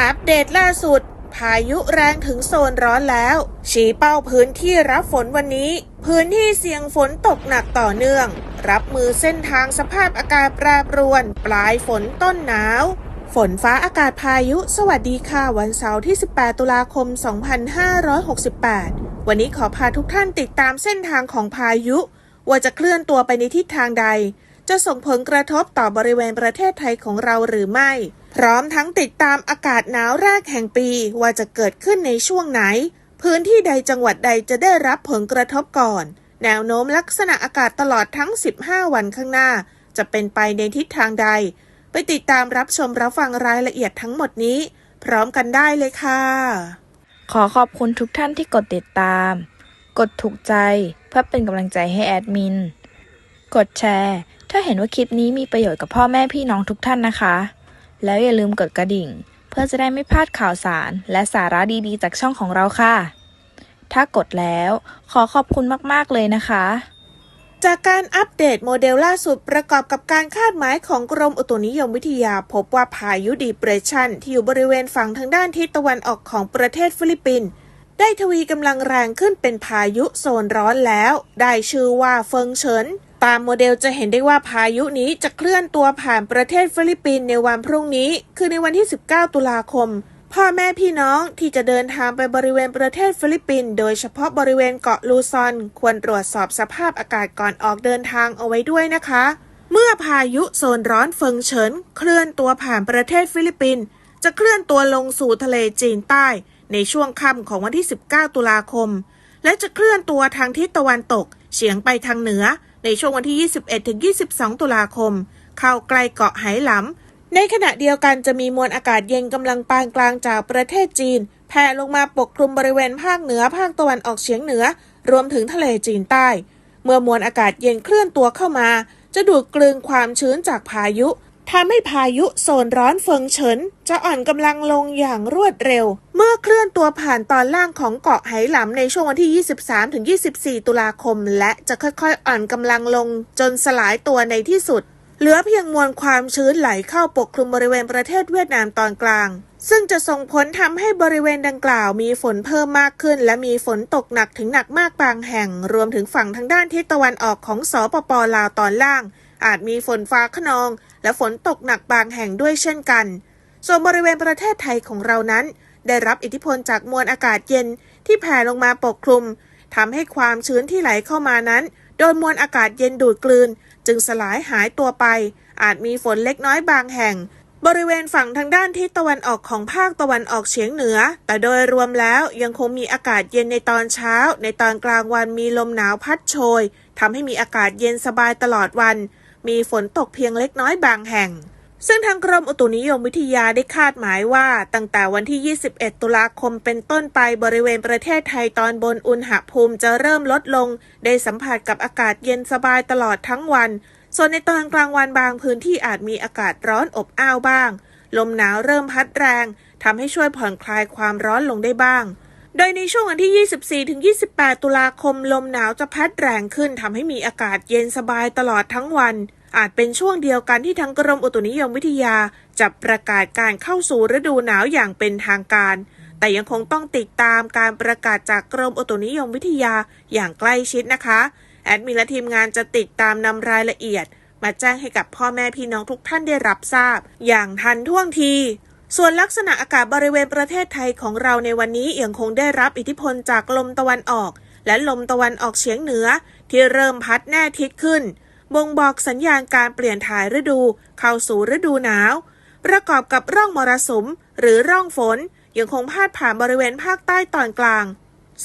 อัปเดตล่าสุด พายุแรงถึงโซนร้อนแล้ว ชี้เป้าพื้นที่รับฝนวันนี้ พื้นที่เสี่ยงฝนตกหนักต่อเนื่อง รับมือเส้นทางสภาพอากาศแปรปรวน ปลายฝนต้นหนาว ฝนฟ้าอากาศพายุ สวัสดีค่ะวันเสาร์ที่ 18 ตุลาคม 2568 วันนี้ขอพาทุกท่านติดตามเส้นทางของพายุ ว่าจะเคลื่อนตัวไปในทิศทางใด จะส่งผลกระทบต่อบริเวณประเทศไทยของเราหรือไม่ พร้อมทั้งติดตามอากาศหนาวแรกแห่งปีว่าจะเกิดขึ้นในช่วงไหน พื้นที่ใดจังหวัดใดจะได้รับผลกระทบก่อน แนวโน้มลักษณะอากาศตลอดทั้ง 15 วันข้างหน้า จะเป็นไปในทิศทางใด ไปติดตามรับชมรับฟังรายละเอียดทั้งหมดนี้ พร้อมกันได้เลยค่ะ ขอขอบคุณทุกท่านที่กดติดตาม กดถูกใจเพื่อเป็นกำลังใจให้แอดมิน กดแชร์ ถ้าเห็นว่าคลิปนี้มีประโยชน์กับพ่อแม่พี่น้องทุกท่านนะคะ แล้วอย่าลืมกดกระดิ่ง เพื่อจะได้ไม่พลาดข่าวสารและสาระดีๆ จากช่องของเราค่ะ ถ้ากดแล้วขอขอบคุณมากๆเลยนะคะ จากการอัปเดตโมเดลล่าสุดประกอบกับการคาดหมายของกรมอุตุนิยมวิทยาพบว่าพายุดีเปรชันที่อยู่บริเวณฝั่งทางด้านทิศตะวันออกของประเทศฟิลิปปินส์ได้ทวีกำลังแรงขึ้นเป็นพายุโซนร้อนแล้ว ได้ชื่อว่าเฟิงเฉิน ตามโมเดลจะเห็นได้ว่าพายุนี้จะเคลื่อนตัวผ่านประเทศฟิลิปปินส์ในวันพรุ่งนี้ คือในวันที่ 19 ตุลาคม พ่อแม่พี่น้องที่จะเดินทางไปบริเวณประเทศฟิลิปปินส์โดยเฉพาะบริเวณเกาะลูซอน ควรตรวจสอบสภาพอากาศก่อนออกเดินทางเอาไว้ด้วยนะคะ เมื่อพายุโซนร้อนเฟิงเฉินเคลื่อนตัวผ่านประเทศฟิลิปปินส์จะเคลื่อนตัวลงสู่ทะเลจีนใต้ ในช่วงค่ำของวันที่ 19 ตุลาคม และจะเคลื่อนตัวทางทิศตะวันตกเฉียงไปทางเหนือ ในช่วงวันที่ 21ถึง22 ตุลาคม เข้าใกล้เกาะไหหลำ ในขณะเดียวกันจะมีมวลอากาศเย็นกำลังปานกลางจากประเทศจีน แผ่ลงมาปกคลุมบริเวณภาคเหนือภาคตะวันออกเฉียงเหนือ รวมถึงทะเลจีนใต้ เมื่อมวลอากาศเย็นเคลื่อนตัวเข้ามา จะดูดกลืนความชื้นจากพายุทำให้พายุโซนร้อนเฟิงเฉินจะอ่อนกำลังลงอย่างรวดเร็ว มื่อเคลื่อนตัวผ่านตอนล่างของเกาะไหหลำในช่วงวันที่ 23-24 ตุลาคม และจะค่อยๆ อ่อนกำลังลงจนสลายตัวในที่สุด เหลือเพียงมวลความชื้นไหลเข้าปกคลุมบริเวณประเทศเวียดนามตอนกลาง ซึ่งจะส่งผลทำให้บริเวณดังกล่าวมีฝนเพิ่มมากขึ้น และมีฝนตกหนักถึงหนักมากบางแห่ง รวมถึงฝั่งทางด้านทิศตะวันออกของสปปลาวตอนล่าง อาจมีฝนฟ้าขนอง และฝนตกหนักบางแห่งด้วยเช่นกัน ส่วนบริเวณประเทศไทยของเรานั้น ได้รับอิทธิพลจากมวลอากาศเย็นที่แผ่ลงมาปกคลุมทำให้ความชื้นที่ไหลเข้ามานั้น โดนมวลอากาศเย็นดูดกลืน จึงสลายหายตัวไป อาจมีฝนเล็กน้อยบางแห่ง บริเวณฝั่งทางด้านทิศตะวันออกของภาคตะวันออกเฉียงเหนือ แต่โดยรวมแล้วยังคงมีอากาศเย็นในตอนเช้า ในตอนกลางวันมีลมหนาวพัดโชยทำให้มีอากาศเย็นสบายตลอดวัน มีฝนตกเพียงเล็กน้อยบางแห่ง ซึ่งทางกรมอุตุนิยมวิทยาได้คาดหมายว่า ตั้งแต่วันที่ 21 ตุลาคมเป็นต้นไปบริเวณประเทศไทยตอนบนอุณหภูมิจะเริ่มลดลง ได้สัมผัสกับอากาศเย็นสบายตลอดทั้งวัน ส่วนในตอนกลางวันบางพื้นที่อาจมีอากาศร้อนอบอ้าวบ้าง ลมหนาวเริ่มพัดแรงทำให้ช่วยผ่อนคลายความร้อนลงได้บ้าง โดยในช่วงวันที่ 24-28 ตุลาคม ลมหนาวจะพัดแรงขึ้นทำให้มีอากาศเย็นสบายตลอดทั้งวัน อาจเป็นช่วงเดียวกันที่ทางกรมอุตุนิยมวิทยาจะประกาศการเข้าสู่ฤดูหนาวอย่างเป็นทางการ แต่ยังคงต้องติดตามการประกาศจากกรมอุตุนิยมวิทยาอย่างใกล้ชิดนะคะ แอดมินและทีมงานจะติดตามนำรายละเอียด มาแจ้งให้กับพ่อแม่พี่น้องทุกท่านได้รับทราบ อย่างทันท่วงทีส่วนลักษณะอากาศบริเวณประเทศไทยของเราในวันนี้ยังคงได้รับอิทธิพลจากลมตะวันออก และลมตะวันออกเฉียงเหนือที่เริ่มพัดแน่ทิศขึ้น บ่งบอกสัญญาณการเปลี่ยนถ่ายฤดู เข้าสู่ฤดูหนาว ประกอบกับร่องมรสุม หรือร่องฝน ยังคงพาดผ่านบริเวณภาคใต้ตอนกลาง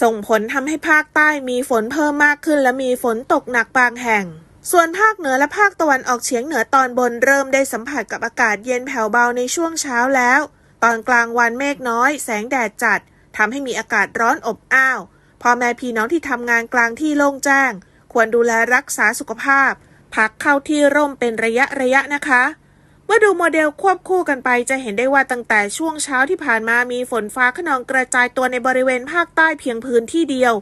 ส่งผลทำให้ภาคใต้มีฝนเพิ่มมากขึ้น และมีฝนตกหนักบางแห่ง ส่วนภาคเหนือและภาคตะวันออกเฉียงเหนือตอนบนเริ่มได้สัมผัสกับอากาศเย็นแผ่วเบาในช่วงเช้าแล้ว ตอนกลางวันเมฆน้อย แสงแดดจัดทำให้มีอากาศร้อนอบอ้าวพ่อแม่พี่น้องที่ทำงานกลางที่โล่งแจ้ง ควรดูแลรักษาสุขภาพ พักเข้าที่ร่มเป็นระยะระยะนะคะ เมื่อดูโมเดลควบคู่กันไปจะเห็นได้ว่าตั้งแต่ช่วงเช้าที่ผ่านมามีฝนฟ้าขนองกระจายตัวในบริเวณภาคใต้เพียงพื้นที่เดียว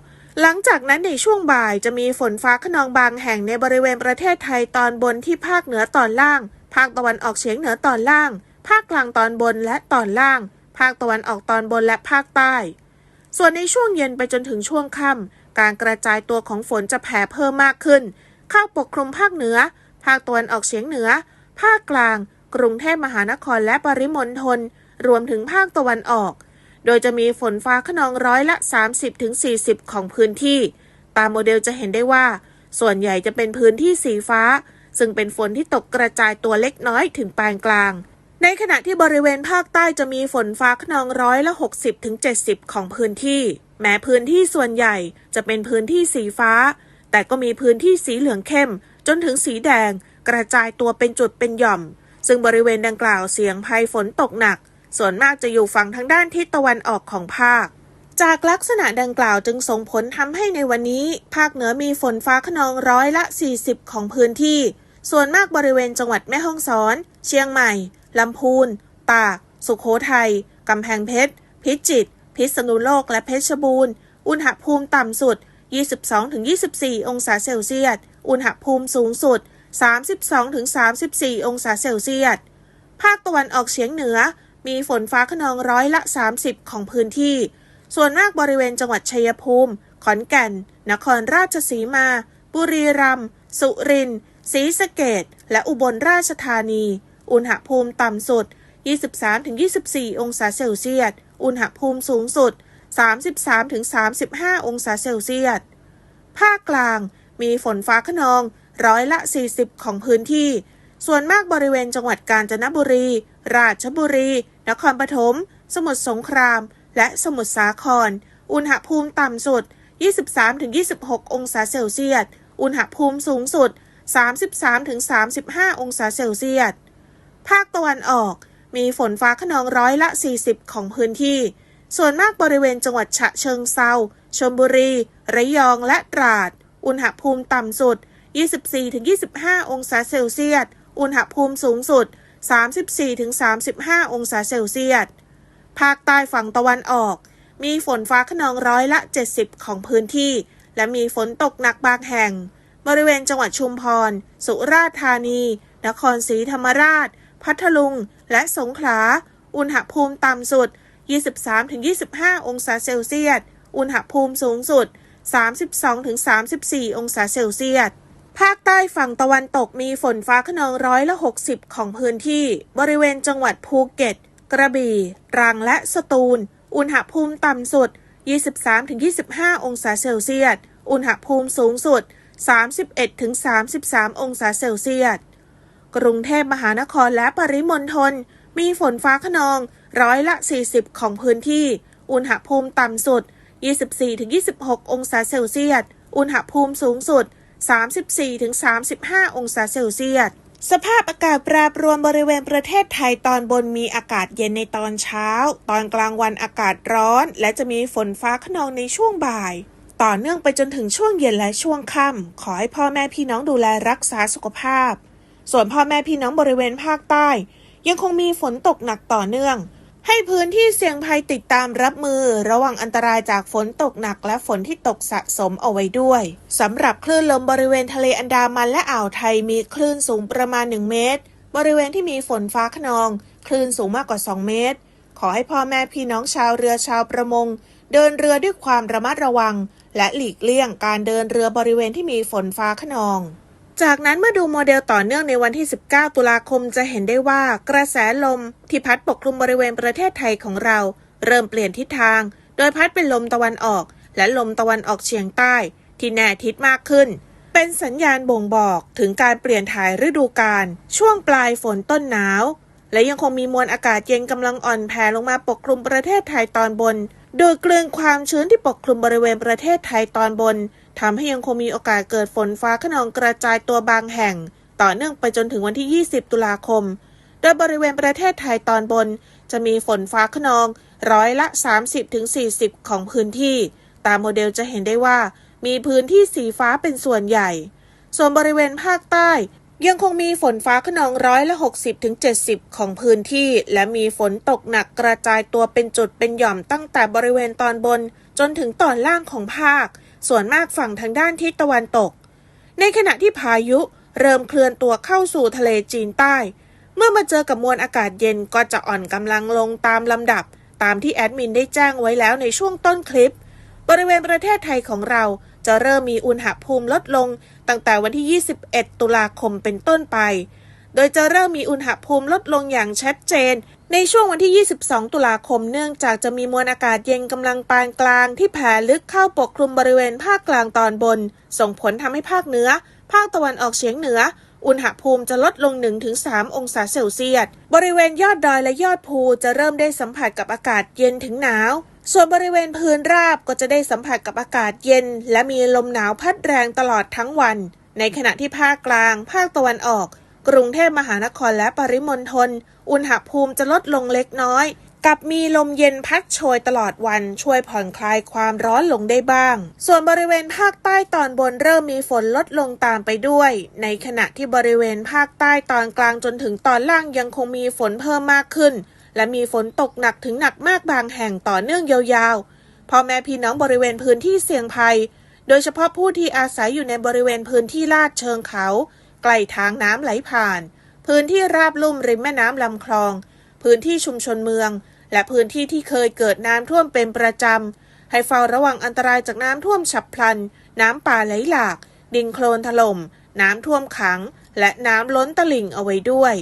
หลังจากนั้นในช่วงบ่ายจะมีฝนฟ้าขนองบางแห่งในบริเวณประเทศไทยตอนบนที่ภาคเหนือตอนล่าง ภาคตะวันออกเฉียงเหนือตอนล่าง ภาคกลางตอนบนและตอนล่าง ภาคตะวันออกตอนบนและภาคใต้ ส่วนในช่วงเย็นไปจนถึงช่วงค่ำการกระจายตัวของฝนจะแผ่เพิ่มมากขึ้น เข้าปกคลุมภาคเหนือ ภาคตะวันออกเฉียงเหนือ ภาคกลาง กรุงเทพมหานครและปริมณฑล รวมถึงภาคตะวันออก โดยจะมีฝนฟ้าขนองร้อยละ 30-40 ของพื้นที่ ตามโมเดลจะเห็นได้ว่า ส่วนใหญ่จะเป็นพื้นที่สีฟ้า ซึ่งเป็นฝนที่ตกกระจายตัวเล็กน้อยถึงปานกลาง ในขณะที่บริเวณภาคใต้จะมีฝนฟ้าขนองร้อยละ 60-70 ของพื้นที่ แม้พื้นที่ส่วนใหญ่จะเป็นพื้นที่สีฟ้า แต่ก็มีพื้นที่สีเหลืองเข้ม จนถึงสีแดง กระจายตัวเป็นจุดเป็นหย่อม ซึ่งบริเวณดังกล่าวเสี่ยงภัยฝนตกหนัก ส่วนมากจะอยู่ฝั่งทางด้านทิศตะวันออกของภาค จากลักษณะดังกล่าวจึงส่งผลทำให้ในวันนี้ ภาคเหนือมีฝนฟ้าขนองร้อยละ 40 ของพื้นที่ ส่วนมากบริเวณจังหวัดแม่ฮ่องสอน เชียงใหม่ลำพูน ตาก สุโขทัยกำแพงเพชร พิจิตร พิษณุโลก และเพชรบูรณ์ อุณหภูมิต่ำสุด 22-24 องศาเซลเซียส อุณหภูมิสูงสุด 32-34 องศาเซลเซียส ภาคตะวันออกเฉียงเหนือ มีฝนฟ้าขนองร้อยละ 30 ของพื้นที่ ส่วนมากบริเวณจังหวัดชัยภูมิ ขอนแก่น นครราชสีมา บุรีรัมย์ สุรินทร์ ศรีสะเกษและอุบลราชธานี อุณหภูมิต่ำสุด 23-24 องศาเซลเซียส อุณหภูมิสูงสุด 33-35 องศาเซลเซียส ภาคกลางมีฝนฟ้าขนองร้อยละ 40 ของพื้นที่ ส่วนมากบริเวณจังหวัดกาญจนบุรี ราชบุรี นครปฐม สมุทรสงคราม และสมุทรสาคร อุณหภูมิต่ำสุด 23-26 องศาเซลเซียส อุณหภูมิสูงสุด 33-35 องศาเซลเซียส ภาคตะวันออกมีฝนฟ้าขนองร้อยละ 40 ของพื้นที่ ส่วนมากบริเวณจังหวัดฉะเชิงเซาชลบุรี ระยองและตราด อุณหภูมิต่ำสุด 24-25 องศาเซลเซียส อุณหภูมิสูงสุด 34-35 องศาเซลเซียส ภาคใต้ฝั่งตะวันออก มีฝนฟ้าขนองร้อยละ 70 ของพื้นที่ และมีฝนตกหนักบางแห่ง บริเวณจังหวัดชุมพร สุราษฎร์ธานี นครศรีธรรมราช พัทลุง และสงขลา อุณหภูมิต่ำสุด 23-25 องศาเซลเซียส อุณหภูมิสูงสุด 32-34 องศาเซลเซียส ภาคใต้ฝั่งตะวันตกมีฝนฟ้าขนองร้อยละ 60 ของพื้นที่ บริเวณจังหวัดภูเก็ต กระบี่ตรังและสตูล อุณหภูมิต่ำสุด 23-25 องศาเซลเซียส อุณหภูมิสูงสุด 31-33 องศาเซลเซียส กรุงเทพมหานครและปริมณฑล มีฝนฟ้าขนองร้อยละ 40 ของพื้นที่ อุณหภูมิต่ำสุด 24-26 องศาเซลเซียส อุณหภูมิสูงสุด 34-35 องศาเซลเซียส สภาพอากาศแปรปรวนบริเวณประเทศไทยตอนบนมีอากาศเย็นในตอนเช้า ตอนกลางวันอากาศร้อน และจะมีฝนฟ้าขนองในช่วงบ่าย ต่อเนื่องไปจนถึงช่วงเย็นและช่วงค่ำขอให้พ่อแม่พี่น้องดูแลรักษาสุขภาพ ส่วนพ่อแม่พี่น้องบริเวณภาคใต้ ยังคงมีฝนตกหนักต่อเนื่อง ให้พื้นที่เสี่ยงภัยติดตามรับมือ ระวังอันตรายจากฝนตกหนักและฝนที่ตกสะสมเอาไว้ด้วยสำหรับคลื่นลมบริเวณทะเลอันดามันและอ่าวไทยมีคลื่นสูงประมาณ 1 เมตร บริเวณที่มีฝนฟ้าขนอง คลื่นสูงมากกว่า 2 เมตร ขอให้พ่อแม่พี่น้องชาวเรือชาวประมง เดินเรือด้วยความระมัดระวัง และหลีกเลี่ยงการเดินเรือบริเวณที่มีฝนฟ้าขนอง จากนั้นเมื่อดูโมเดลต่อเนื่องในวันที่ 19 ตุลาคมจะเห็นได้ว่ากระแสลมที่พัดปกคลุมบริเวณประเทศไทยของเรา เริ่มเปลี่ยนทิศทาง โดยพัดเป็นลมตะวันออก และลมตะวันออกเฉียงใต้ ที่แน่ทิศมากขึ้น เป็นสัญญาณบ่งบอกถึงการเปลี่ยนถ่ายฤดูกาลช่วงปลายฝนต้นหนาว และยังคงมีมวลอากาศเย็นกำลังอ่อนแผ่ลงมาปกคลุมประเทศไทยตอนบน โดยกลืนความชื้นที่ปกคลุมบริเวณประเทศไทยตอนบน ทำให้ยังคงมีโอกาสเกิดฝนฟ้าขนองกระจายตัวบางแห่ง ต่อเนื่องไปจนถึงวันที่ 20 ตุลาคม โดยบริเวณประเทศไทยตอนบน จะมีฝนฟ้าขนองร้อยละ 30-40 ของพื้นที่ ตามโมเดลจะเห็นได้ว่ามีพื้นที่สีฟ้าเป็นส่วนใหญ่ ส่วนบริเวณภาคใต้ ยังคงมีฝนฟ้าขนองร้อยละ 60-70 ของพื้นที่ และมีฝนตกหนักกระจายตัวเป็นจุดเป็นหย่อมตั้งแต่บริเวณตอนบน จนถึงตอนล่างของภาค ส่วนมากฝั่งทางด้านทิศตะวันตก ในขณะที่พายุเริ่มเคลื่อนตัวเข้าสู่ทะเลจีนใต้ เมื่อมาเจอกับมวลอากาศเย็นก็จะอ่อนกำลังลงตามลำดับ ตามที่แอดมินได้แจ้งไว้แล้วในช่วงต้นคลิป บริเวณประเทศไทยของเราจะเริ่มมีอุณหภูมิลดลง ตั้งแต่วันที่ 21 ตุลาคมเป็นต้นไป โดยจะเริ่มมีอุณหภูมิลดลงอย่างชัดเจน ในช่วงวันที่ 22 ตุลาคม เนื่องจากจะมีมวลอากาศเย็นกำลังปานกลางที่แผ่ลึกเข้าปกคลุมบริเวณภาคกลางตอนบน ส่งผลทำให้ภาคเหนือ ภาคตะวันออกเฉียงเหนือ อุณหภูมิจะลดลง 1-3 องศาเซลเซียส บริเวณยอดดอยและยอดภูจะเริ่มได้สัมผัสกับอากาศเย็นถึงหนาว ส่วนบริเวณพื้นราบก็จะได้สัมผัสกับอากาศเย็น และมีลมหนาวพัดแรงตลอดทั้งวัน ในขณะที่ภาคกลาง ภาคตะวันออก กรุงเทพมหานครและปริมณฑลอุณหภูมิจะลดลงเล็กน้อย กับมีลมเย็นพัดโชยตลอดวันช่วยผ่อนคลายความร้อนลงได้บ้าง ส่วนบริเวณภาคใต้ตอนบนเริ่มมีฝนลดลงตามไปด้วย ในขณะที่บริเวณภาคใต้ตอนกลางจนถึงตอนล่างยังคงมีฝนเพิ่มมากขึ้น และมีฝนตกหนักถึงหนักมากบางแห่งต่อเนื่องยาวๆพ่อแม่พี่น้องบริเวณพื้นที่เสี่ยงภัย โดยเฉพาะผู้ที่อาศัยอยู่ในบริเวณพื้นที่ลาดเชิงเขา ใกล้ทางน้ำไหลผ่าน พื้นที่ราบลุ่มริมแม่น้ำลำคลอง พื้นที่ชุมชนเมือง และพื้นที่ที่เคยเกิดน้ำท่วมเป็นประจำ ให้เฝ้าระวังอันตรายจากน้ำท่วมฉับพลัน น้ำป่าไหลหลาก ดินโคลนถล่ม น้ำท่วมขัง และน้ำล้นตลิ่งเอาไว้ด้วย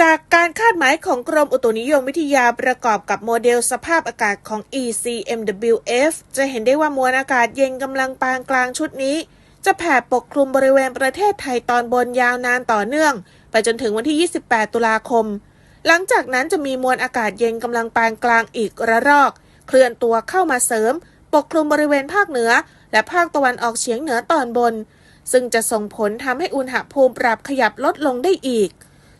จากการคาดหมายของกรมอุตุนิยมวิทยาประกอบกับโมเดลสภาพอากาศของ ECMWF จะเห็นได้ว่ามวลอากาศเย็นกำลังปานกลางชุดนี้ จะแผ่ปกคลุมบริเวณประเทศไทยตอนบนยาวนานต่อเนื่อง ไปจนถึงวันที่ 28 ตุลาคม หลังจากนั้นจะมีมวลอากาศเย็นกำลังปานกลางอีกระลอก เคลื่อนตัวเข้ามาเสริม ปกคลุมบริเวณภาคเหนือ และภาคตะวันออกเฉียงเหนือตอนบน ซึ่งจะส่งผลทำให้อุณหภูมิปรับขยับลดลงได้อีก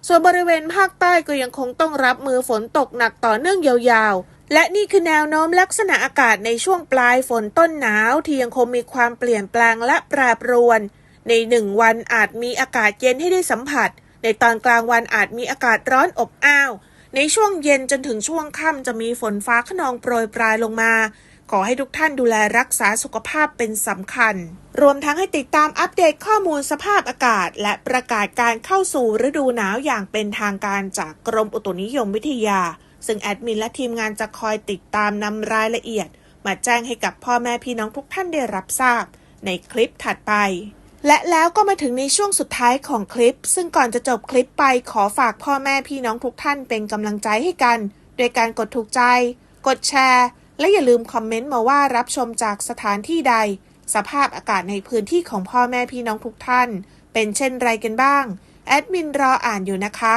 ส่วนบริเวณภาคใต้ก็ยังคงต้องรับมือฝนตกหนักต่อเนื่องยาวๆ และนี่คือแนวโน้มลักษณะอากาศในช่วงปลายฝนต้นหนาวที่ยังคงมีความเปลี่ยนแปลงและแปรปรวน ในหนึ่งวันอาจมีอากาศเย็นให้ได้สัมผัส ในตอนกลางวันอาจมีอากาศร้อนอบอ้าว ในช่วงเย็นจนถึงช่วงค่ำจะมีฝนฟ้าขนองโปรยปลายลงมา ขอให้ทุกท่านดูแลรักษาสุขภาพเป็นสำคัญ รวมทั้งให้ติดตามอัปเดตข้อมูลสภาพอากาศ และประกาศการเข้าสู่ฤดูหนาวอย่างเป็นทางการจากกรมอุตุนิยมวิทยา ซึ่งแอดมินและทีมงานจะคอยติดตามนำรายละเอียด มาแจ้งให้กับพ่อแม่พี่น้องทุกท่านได้รับทราบ ในคลิปถัดไป และแล้วก็มาถึงในช่วงสุดท้ายของคลิป ซึ่งก่อนจะจบคลิปไปขอฝากพ่อแม่พี่น้องทุกท่านเป็นกำลังใจให้กัน โดยการกดถูกใจ กดแชร์ และอย่าลืมคอมเมนต์มาว่ารับชมจากสถานที่ใด สภาพอากาศในพื้นที่ของพ่อแม่พี่น้องทุกท่าน เป็นเช่นไรกันบ้างแอดมินรออ่านอยู่นะคะ